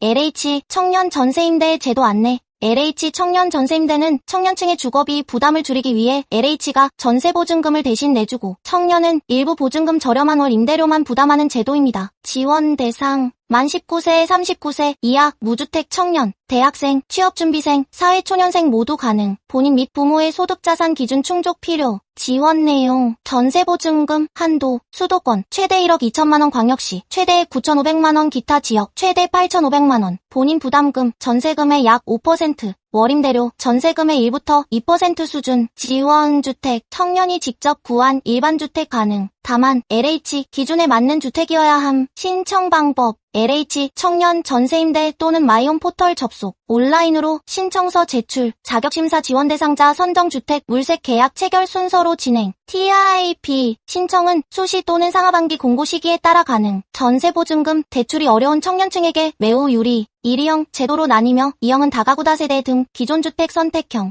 LH 청년 전세임대 제도 안내 LH 청년 전세임대는 청년층의 주거비 부담을 줄이기 위해 LH가 전세보증금을 대신 내주고 청년은 일부 보증금 저렴한 월 임대료만 부담하는 제도입니다. 지원 대상 만 19세, 39세 이하 무주택 청년, 대학생, 취업준비생, 사회초년생 모두 가능. 본인 및 부모의 소득자산 기준 충족 필요. 지원 내용, 전세보증금, 한도, 수도권, 최대 1억 2천만원 광역시, 최대 9,500만원 기타 지역, 최대 8,500만원, 본인 부담금, 전세금의 약 5%, 월임대료, 전세금의 1부터 2% 수준, 지원주택, 청년이 직접 구한 일반주택 가능. 다만, LH 기준에 맞는 주택이어야 함. 신청 방법, LH 청년 전세임대 또는 마이홈 포털 접속, 온라인으로 신청서 제출, 자격심사 지원 대상자 선정 주택 물색 계약 체결 순서로 진행. TIP 신청은 수시 또는 상하반기 공고 시기에 따라 가능. 전세 보증금 대출이 어려운 청년층에게 매우 유리. 1위형 제도로 나뉘며 2형은 다가구 다 세대 등 기존 주택 선택형,